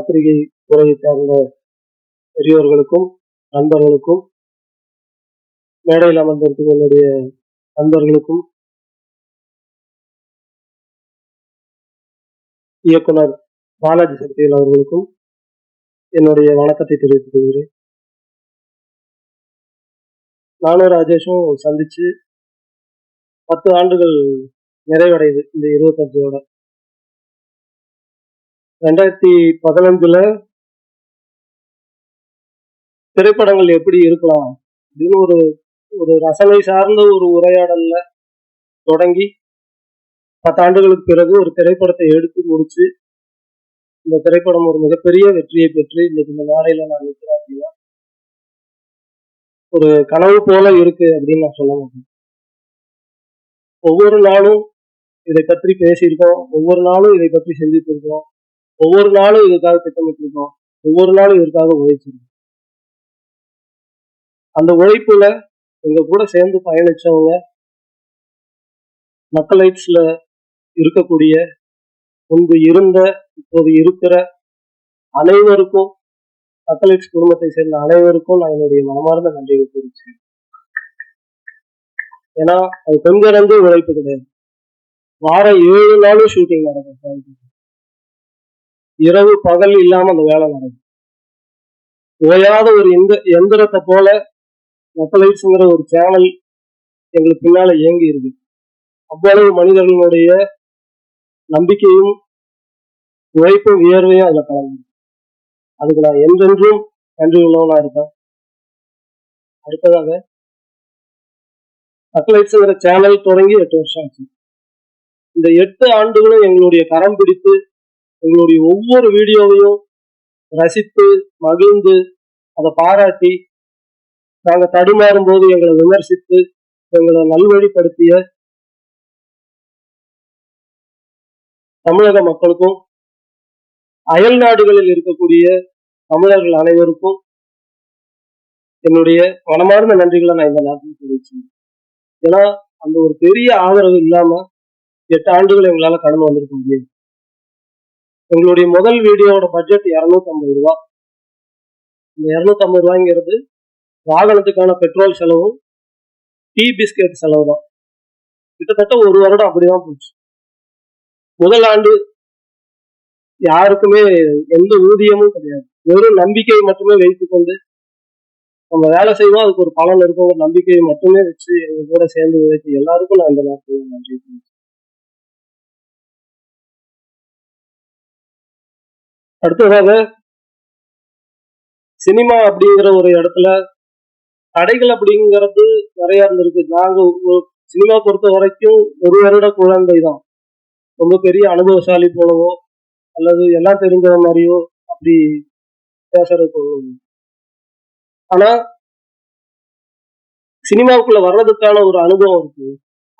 பத்திரிகை துறையை சார்ந்த பெரியோர்களுக்கும் நண்பர்களுக்கும் மேடையில் அமர்ந்திருக்கும் என்னுடைய நண்பர்களுக்கும் இயக்குனர் பாலாஜி சக்திவேல் அவர்களுக்கும் என்னுடைய வணக்கத்தை தெரிவித்துக் கொள்கிறேன். நானும் ராஜேஷும் சந்திச்சு பத்து ஆண்டுகள் நிறைவடையுது இந்த இருபத்தஞ்சோட. ரெண்டாயிரத்தி பதினஞ்சுல திரைப்படங்கள் எப்படி இருக்கலாம் அப்படின்னு ஒரு ஒரு ரசனை சார்ந்த ஒரு உரையாடல்ல தொடங்கி பத்தாண்டுகளுக்கு பிறகு ஒரு திரைப்படத்தை எடுத்து முடிச்சு இந்த திரைப்படம் ஒரு மிகப்பெரிய வெற்றியை பெற்று இன்னைக்கு இந்த நாடையில நான் நிற்கிறேன் அப்படின்னா ஒரு கனவு போல இருக்கு அப்படின்னு நான் சொல்ல முடியும். ஒவ்வொரு நாளும் இதை பற்றி பேசியிருக்கோம் ஒவ்வொரு நாளும் இதை பற்றி சிந்தித்திருக்கோம். ஒவ்வொரு நாளும் இதுக்காக திட்டமிட்டிருக்கோம். ஒவ்வொரு நாளும் இதற்காக உழைச்சிருக்கோம். அந்த உழைப்புல எங்க கூட சேர்ந்து பயணிச்சவங்க மக்களைட்ஸ்ல இருக்கக்கூடிய முன்பு இருந்த இப்போது இருக்கிற அனைவருக்கும் மக்களைட்ஸ் குடும்பத்தை சேர்ந்த அனைவருக்கும் நான் என்னுடைய மனமார்ந்த நன்றியை தெரிவிச்சேன் ஏன்னா அது பெண்கிறந்து உழைப்பு கிடையாது. வாரம் ஏழு நாளும் ஷூட்டிங் நடக்கும். இரவு பகல் இல்லாம அந்த வேலை வரும் ஓயாத ஒரு எந்த எந்திரத்தை போல மக்களைட்ஸுங்கிற ஒரு சேனல் எங்களுக்கு பின்னால இயங்கி இருக்கு அவ்வளவு மனிதர்களுடைய நம்பிக்கையும் உழைப்பும் வியர்வையும் அதுல கலந்து அதுக்கு நான் என்றென்றும் நன்றி உள்ளவனா இருக்கேன் அடுத்ததாக சட்டலைட்ஸுங்கிற சேனல் தொடங்கி எட்டு வருஷம் ஆச்சு. இந்த எட்டு ஆண்டுகளும் எங்களுடைய கரம் பிடித்து எங்களுடைய ஒவ்வொரு வீடியோவையும் ரசித்து மகிழ்ந்து அதை பாராட்டி நாங்க தடுமாறும் போது எங்களை விமர்சித்து எங்களை நல்வழிப்படுத்திய தமிழக மக்களுக்கும் அயல் நாடுகளில் இருக்கக்கூடிய தமிழர்கள் அனைவருக்கும் என்னுடைய மனமார்ந்த நன்றிகளை நான் இந்த நாட்டில் தெரிவிச்சேன் ஏன்னா அந்த ஒரு பெரிய ஆதரவு இல்லாம எட்டு ஆண்டுகள் எங்களால கடந்து வந்திருக்க முடியாது. எங்களுடைய முதல் வீடியோவோட பட்ஜெட் இரநூத்தம்பது ரூபா. இந்த இரநூத்தம்பது ரூபாய்ங்கிறது வாகனத்துக்கான பெட்ரோல் செலவும் டீ பிஸ்கெட் செலவு தான் கிட்டத்தட்ட ஒரு வருடம் அப்படிதான் போச்சு. முதல் ஆண்டு யாருக்குமே எந்த ஊதியமும் கிடையாது. வெறும் நம்பிக்கையை மட்டுமே வைத்துக் கொண்டு நம்ம வேலை செய்வோம். அதுக்கு ஒரு பலன் இருக்கும். ஒரு நம்பிக்கையை மட்டுமே வச்சு எங்க கூட சேர்ந்து உழைத்து எல்லாருக்கும் நான் இந்த நேரத்தில் நன்றி அடுத்ததாக சினிமா அப்படிங்கிற ஒரு இடத்துல தடைகள் அப்படிங்கிறது நிறைய இருந்திருக்கு. நாங்க சினிமா பொறுத்த வரைக்கும் ஒரு வருட குழந்தை தான். ரொம்ப பெரிய அனுபவசாலி போலவோ அல்லது எல்லாம் தெரிஞ்ச மாதிரியோ அப்படி பேசுறது ஆனா சினிமாவுக்குள்ள வர்றதுக்கான ஒரு அனுபவம் இருக்கு.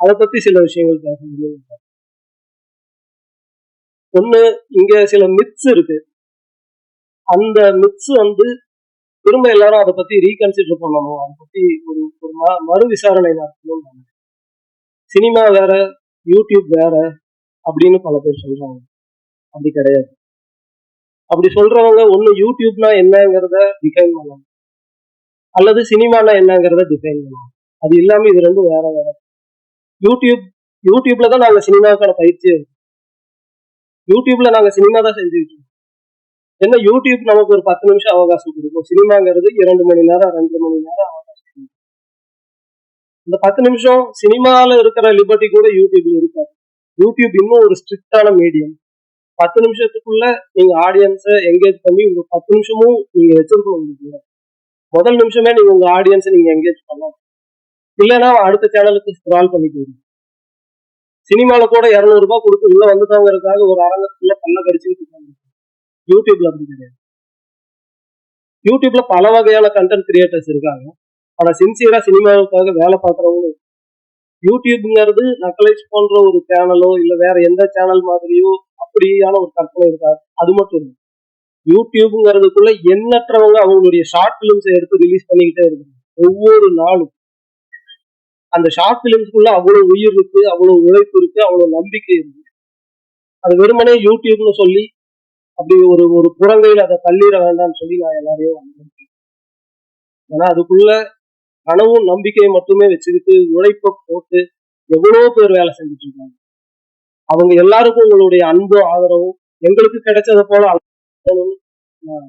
அதை பத்தி சில விஷயங்கள் பேச முடியும் ஒண்ணு இங்க சில மித்ஸ் இருக்கு. அந்த மிக்ஸ் வந்து திரும்ப எல்லாரும் அதை பத்தி ரீகன்சிடர் பண்ணணும். அதை பத்தி ஒரு ஒரு ம- மறு விசாரணை நடத்தணும் சினிமா வேற யூடியூப் வேற அப்படின்னு பல பேர் சொல்றாங்க. அப்படி கிடையாது. அப்படி சொல்றவங்க ஒண்ணு யூடியூப்னா என்னங்கிறத டிஃபைன் பண்ணணும். அல்லது சினிமானா என்னங்கிறத டிஃபைன் பண்ணணும். அது இல்லாம இது ரெண்டும் வேற வேற. யூடியூப் யூடியூப்ல தான் நாங்க சினிமாவுக்கான பயிற்சி யூடியூப்ல நாங்க சினிமா தான் செஞ்சுக்கிட்டு இருக்கோம். என்ன யூடியூப் நமக்கு ஒரு பத்து நிமிஷம் அவகாசம் கொடுக்கும். சினிமாங்கிறது இரண்டு மணி நேரம் ரெண்டு மணி நேரம் அவகாசம் இந்த பத்து நிமிஷம் சினிமால இருக்கிற லிபர்ட்டி கூட யூடியூப்ல இருக்காது. யூடியூப் இன்னும் ஒரு ஸ்ட்ரிக்டான மீடியம் பத்து நிமிஷத்துக்குள்ள நீங்க ஆடியன்ஸை என்கேஜ் பண்ணி உங்க பத்து நிமிஷமும் நீங்க வச்சிருக்கணும் உங்களுக்கு. முதல் நிமிஷமே நீங்க உங்க ஆடியன்ஸை நீங்க என்கேஜ் பண்ணலாம். இல்லைன்னா அடுத்த சேனலுக்கு ஸ்க்ரால் பண்ணி போயிடும் சினிமால கூட இருநூறு ரூபாய் கொடுத்து உள்ள வந்துட்டவங்கிறதுக்காக ஒரு அரங்கத்துக்குள்ள பண்ண கடிச்சுட்டு இருக்காங்க. யூடியூப்ல அப்படி கிடையாது. யூடியூப்ல பல வகையான கண்டென்ட் கிரியேட்டர்ஸ் இருக்காங்க. ஆனா சின்சியரா சினிமாவுக்காக வேலை பார்க்கறவங்க யூடியூப்ங்கிறது நக்கலைஸ் போன்ற ஒரு சேனலோ இல்ல வேற எந்த சேனல் மாதிரியோ அப்படியான ஒரு கற்பனை இருக்காது. அது மட்டும் இல்லை. யூடியூப்ங்கிறதுக்குள்ள எண்ணற்றவங்க அவங்களுடைய ஷார்ட் பிலிம்ஸ் எடுத்து ரிலீஸ் பண்ணிக்கிட்டே இருக்காங்க. ஒவ்வொரு நாளும். அந்த ஷார்ட் பிலிம்ஸ்க்குள்ள அவ்வளவு உயிர் இருக்கு அவ்வளவு உழைப்பு இருக்கு அவ்வளவு நம்பிக்கை இருக்கு. அது வெறுமனே யூடியூப்னு சொல்லி அப்படி ஒரு ஒரு புறங்கையில் அதை தள்ளிட வேண்டாம்னு சொல்லி நான் எல்லாரையும் ஏன்னா அதுக்குள்ள கனவும் நம்பிக்கையை மட்டுமே வச்சுக்கிட்டு உழைப்ப போட்டு எவ்வளோ பேர் வேலை செஞ்சுட்டு இருக்காங்க. அவங்க எல்லாருக்கும் உங்களுடைய அன்பும் ஆதரவும் எங்களுக்கு கிடைச்சதை போல நான்